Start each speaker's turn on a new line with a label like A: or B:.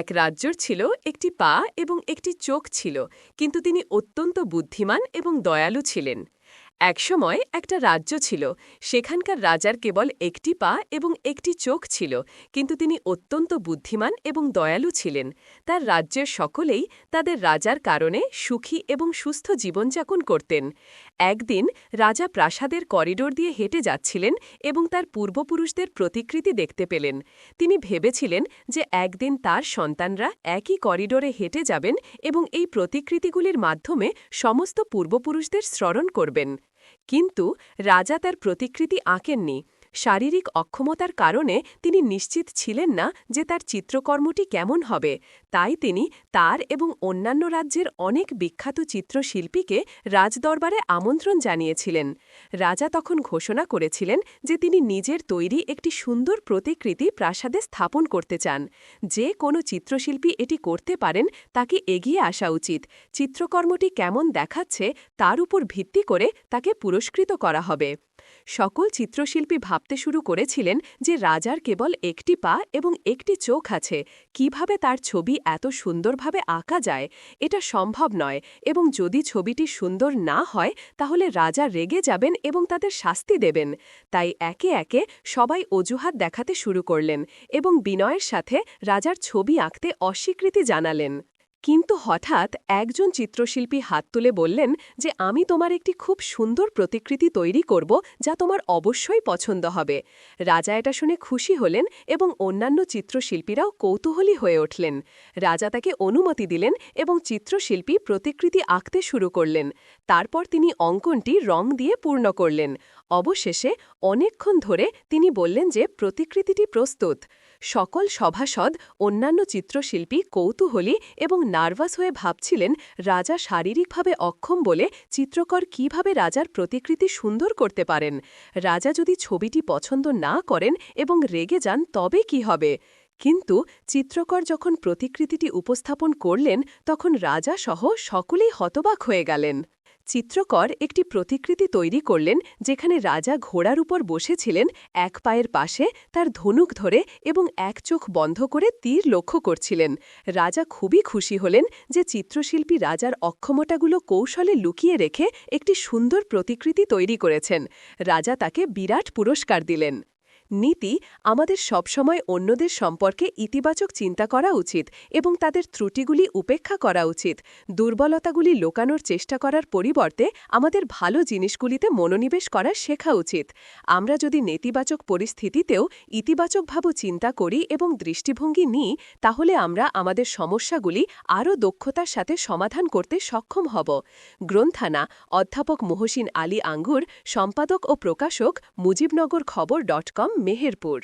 A: এক রাজ্যর ছিল একটি পা এবং একটি চোখ ছিল, কিন্তু তিনি অত্যন্ত বুদ্ধিমান এবং দয়ালু ছিলেন। একসময় একটা রাজ্য ছিল, সেখানকার রাজার কেবল একটি পা এবং একটি চোখ ছিল, কিন্তু তিনি অত্যন্ত বুদ্ধিমান এবং দয়ালু ছিলেন। তার রাজ্যের সকলেই তাদের রাজার কারণে সুখী এবং সুস্থ জীবনযাপন করতেন। একদিন রাজা প্রাসাদের করিডোর দিয়ে হেঁটে যাচ্ছিলেন এবং তার পূর্বপুরুষদের প্রতিকৃতি দেখতে পেলেন। তিনি ভেবেছিলেন যে একদিন তার সন্তানরা একই করিডোরে হেঁটে যাবেন এবং এই প্রতিকৃতিগুলির মাধ্যমে সমস্ত পূর্বপুরুষদের স্মরণ করবেন। কিন্তু রাজা তার প্রতিকৃতি আঁকেননি। শারীরিক অক্ষমতার কারণে তিনি নিশ্চিত ছিলেন না যে তার চিত্রকর্মটি কেমন হবে। তাই তিনি তার এবং অন্যান্য রাজ্যের অনেক বিখ্যাত চিত্রশিল্পীকে রাজদরবারে আমন্ত্রণ জানিয়েছিলেন। রাজা তখন ঘোষণা করেছিলেন যে তিনি নিজের তৈরি একটি সুন্দর প্রতিকৃতি প্রাসাদে স্থাপন করতে চান। যে কোনো চিত্রশিল্পী এটি করতে পারেন, তাকে এগিয়ে আসা উচিত। চিত্রকর্মটি কেমন দেখাচ্ছে, তার উপর ভিত্তি করে তাকে পুরস্কৃত করা হবে। সকল চিত্রশিল্পী ভাবতে শুরু করেছিলেন যে রাজার কেবল একটি পা এবং একটি চোখ আছে। কীভাবে তার ছবি এত সুন্দরভাবে আঁকা যায়, এটা সম্ভব নয় এবং যদি ছবিটি সুন্দর না হয়, তাহলে রাজা রেগে যাবেন এবং তাদের শাস্তি দেবেন। তাই একে একে সবাই অজুহাত দেখাতে শুরু করলেন এবং বিনয়ের সাথে রাজার ছবি আঁকতে অস্বীকৃতি জানালেন। কিন্তু হঠাৎ একজন চিত্রশিল্পী হাত তুলে বললেন যে, আমি তোমার একটি খুব সুন্দর প্রতিকৃতি তৈরি করব যা তোমার অবশ্যই পছন্দ হবে। রাজা এটা শুনে খুশি হলেন এবং অন্যান্য চিত্রশিল্পীরাও কৌতূহলী হয়ে উঠলেন। রাজা তাকে অনুমতি দিলেন এবং চিত্রশিল্পী প্রতিকৃতি আঁকতে শুরু করলেন। তারপর তিনি অঙ্কনটি রং দিয়ে পূর্ণ করলেন। অবশেষে অনেকক্ষণ ধরে তিনি বললেন যে প্রতিকৃতিটি প্রস্তুত। সকল সভাসদ, অন্যান্য চিত্রশিল্পী, কৌতূহলী এবং নার্ভাস হয়ে ভাবছিলেন, রাজা শারীরিকভাবে অক্ষম বলে চিত্রকর কীভাবে রাজার প্রতিকৃতি সুন্দর করতে পারেন? রাজা যদি ছবিটি পছন্দ না করেন এবং রেগে যান, তবে কি হবে? কিন্তু চিত্রকর যখন প্রতিকৃতিটি উপস্থাপন করলেন, তখন রাজা সহ সকলেই হতবাক হয়ে গেলেন। চিত্রকর একটি প্রতিকৃতি তৈরি করলেন যেখানে রাজা ঘোড়ার উপর বসেছিলেন, এক পায়ের পাশে তার ধনুক ধরে এবং এক চোখ বন্ধ করে তীর লক্ষ্য করছিলেন। রাজা খুবই খুশি হলেন যে চিত্রশিল্পী রাজার অক্ষমতাগুলো কৌশলে লুকিয়ে রেখে একটি সুন্দর প্রতিকৃতি তৈরি করেছেন। রাজা তাকে বিরাট পুরস্কার দিলেন। নীতি আমাদের সবসময় অন্যদের সম্পর্কে ইতিবাচক চিন্তা করা উচিত এবং তাদের ত্রুটিগুলি উপেক্ষা করা উচিত। দুর্বলতাগুলি লোকানোর চেষ্টা করার পরিবর্তে আমাদের ভালো জিনিসগুলিতে মনোনিবেশ করা শেখা উচিত। আমরা যদি নেতিবাচক পরিস্থিতিতেও ইতিবাচকভাবে চিন্তা করি এবং দৃষ্টিভঙ্গি নিই, তাহলে আমরা আমাদের সমস্যাগুলি আরও দক্ষতার সাথে সমাধান করতে সক্ষম হব। গ্রন্থানা, অধ্যাপক মহসিন আলী আঙ্গুর, সম্পাদক ও প্রকাশক মুজিবনগর খবর ডট কম মেহেরপুর।